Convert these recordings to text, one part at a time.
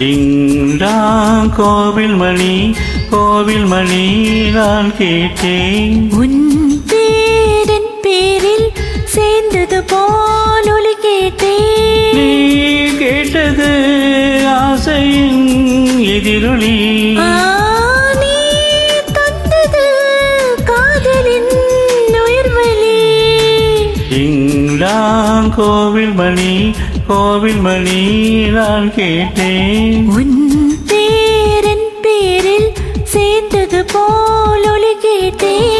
இங்காம் கோவில் மணி கோவில் மணி நான் கேட்டேன். உன் பேரின் பேரில் சேர்ந்தது போல் ஒலி கேட்டேன். நீ கேட்டது ஆசையின் எதிரொலி. கோவில் மணி கோவில் மணி நான் கேட்டேன். உன் பேரின் பேரில் சேர்ந்தது போல் ஒலி கேட்டேன்.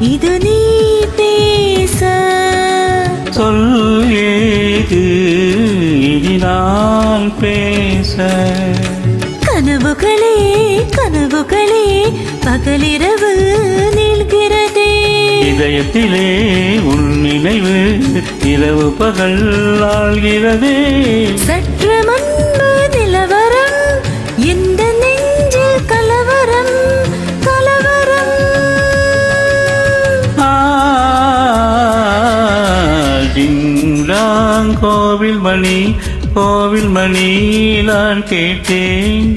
இது நீ பேச. சொல் ஏது இனி நான் பேச. கனவுகளே கனவுகளே பகலிரவு நீள்கிறதே இதயத்திலே உன் நினைவு இரவு பகல் ஆள்கிறதே. சற்று கோவில் மணி கோவில் மணி நான் கேட்டேன்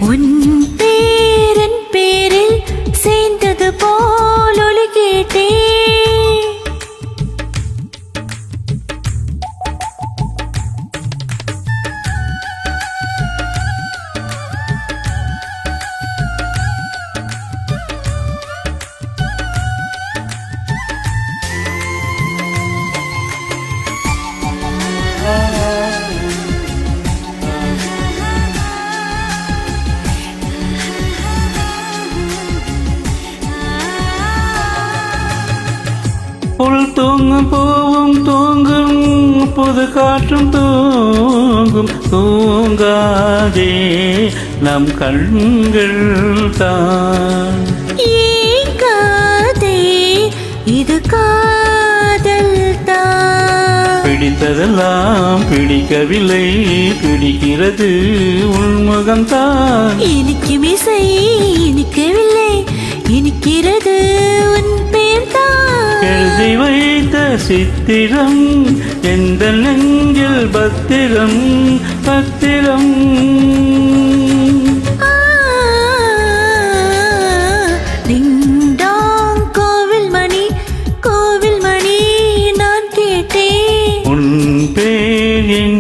புல் தூங்கும் பூவும் தூங்கும் புது காற்றும் தூங்கும். தூங்காதே நம் கண்கள் தான். ஏங்காதே இது காதல் தான். பிடித்ததெல்லாம் பிடிக்கவில்லை பிடிக்கிறது உள்முகம்தான். இனிக்கும் இசை இனிக்கவில்லை இனிக்கிறது உன் பேர் தான் எழுதி வைத்த சித்திரம் எந்த நெஞ்சில் பத்திரம் பத்திரம்.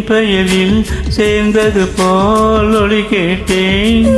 பெயரில் சேர்ந்தது போல் ஒளி கேட்டேன்.